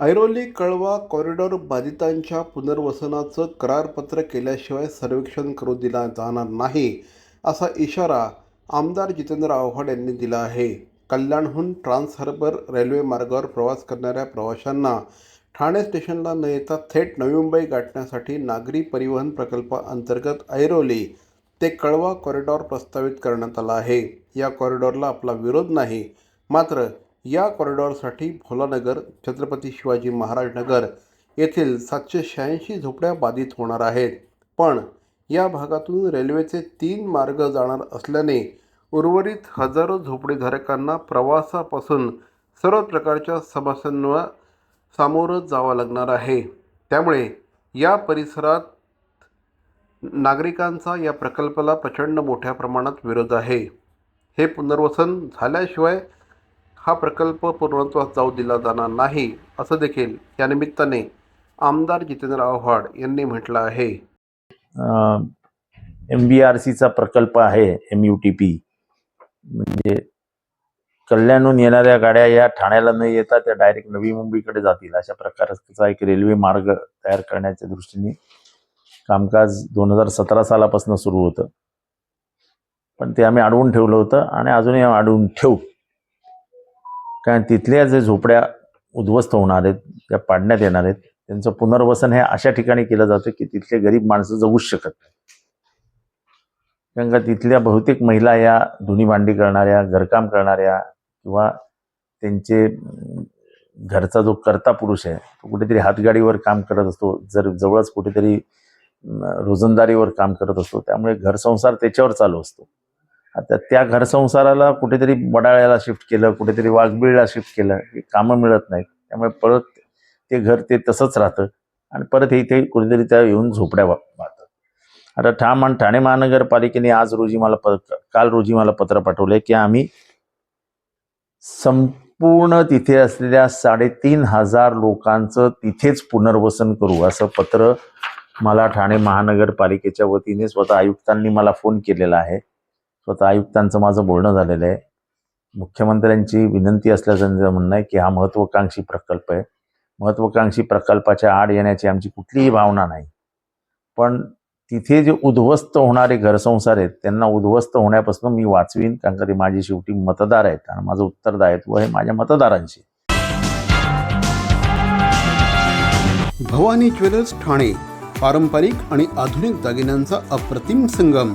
ऐरोली कळवा कॉरिडॉर बाधितांच्या पुनर्वसनाचं करारपत्र केल्याशिवाय सर्वेक्षण करू दिला जाणार नाही असा इशारा आमदार जितेंद्र आव्हाड यांनी दिला आहे. कल्याणहून ट्रान्स हार्बर रेल्वे मार्गावर प्रवास करणाऱ्या प्रवाशांना ठाणे स्टेशनला न येता थेट नवी मुंबई गाठण्यासाठी नागरी परिवहन प्रकल्पाअंतर्गत ऐरोली ते कळवा कॉरिडॉर प्रस्तावित करण्यात आला आहे. या कॉरिडॉरला आपला विरोध नाही मात्र या कॉरिडॉरसाठी भोलानगर छत्रपती शिवाजी महाराज नगर येथील सातशे शहाऐंशी झोपड्या बाधित होणार आहेत. पण या भागातून रेल्वेचे तीन मार्ग जाणार असल्याने उर्वरित हजारो झोपडीधारकांना प्रवासापासून सर्व प्रकारच्या समस्यांना सामोरं जावं लागणार आहे. त्यामुळे या परिसरात नागरिकांचा या प्रकल्पाला प्रचंड मोठ्या प्रमाणात विरोध आहे. हे पुनर्वसन झाल्याशिवाय हा प्रकल्प पूर्णत्वास जाऊ दिला जाणार नाही असं देखील या निमित्ताने आमदार जितेंद्र आव्हाड यांनी म्हटलं आहे. एम बी आर सीचा प्रकल्प आहे एम यू टी पी. म्हणजे कल्याणहून येणाऱ्या गाड्या या ठाण्याला न येता त्या डायरेक्ट नवी मुंबईकडे जातील अशा प्रकारचा एक रेल्वे मार्ग तयार करण्याच्या दृष्टीने कामकाज दोन हजार सतरा सालापासून सुरू होतं. पण ते आम्ही अडवून ठेवलं होतं आणि अजूनही अडवून ठेवू. कारण तिथल्या जे झोपड्या उद्ध्वस्त होणार आहेत त्या पाडण्यात येणार आहेत त्यांचं पुनर्वसन हे अशा ठिकाणी केलं जातं की तिथले गरीब माणसं जगूच शकत नाही कारण का तिथल्या बहुतेक महिला या धुनी भांडी करणाऱ्या घरकाम करणाऱ्या किंवा त्यांचे घरचा जो करता पुरुष आहे तो कुठेतरी हातगाडीवर काम करत असतो जर जवळच कुठेतरी रोजंदारीवर काम करत असतो त्यामुळे घरसंसार त्याच्यावर चालू असतो. आता त्या घरसंसाराला कुठेतरी बडाळ्याला शिफ्ट केलं कुठेतरी वाघबीळला शिफ्ट केलं हे कामं मिळत नाहीत. त्यामुळे परत ते घर ते तसंच राहतं आणि परत हे इथे कुठेतरी त्या येऊन झोपड्या वा- मारतात आता ठाम आणि ठाणे महानगरपालिकेने आज रोजी मला प काल रोजी मला पत्र पाठवलं की आम्ही संपूर्ण तिथे असलेल्या साडेतीन हजार लोकांचं तिथेच पुनर्वसन करू असं पत्र मला ठाणे महानगरपालिकेच्या वतीने स्वतः आयुक्तांनी मला फोन केलेला आहे. स्वतः आयुक्तांचं माझं बोलणं झालेलं आहे. मुख्यमंत्र्यांची विनंती असल्याचं म्हणणं आहे की हा महत्त्वाकांक्षी प्रकल्प आहे. महत्त्वाकांक्षी प्रकल्पाच्या आड येण्याची आमची कुठलीही भावना नाही. पण तिथे जे उद्ध्वस्त होणारे घरसंसार आहेत त्यांना उद्ध्वस्त होण्यापासून मी वाचवीन कारण का ते माझी शेवटी मतदार आहेत आणि माझं उत्तरदायित्व हे माझ्या मतदारांशी भवानी ज्वेलर्स ठाणे पारंपरिक आणि आधुनिक दागिन्यांचा अप्रतिम संगम.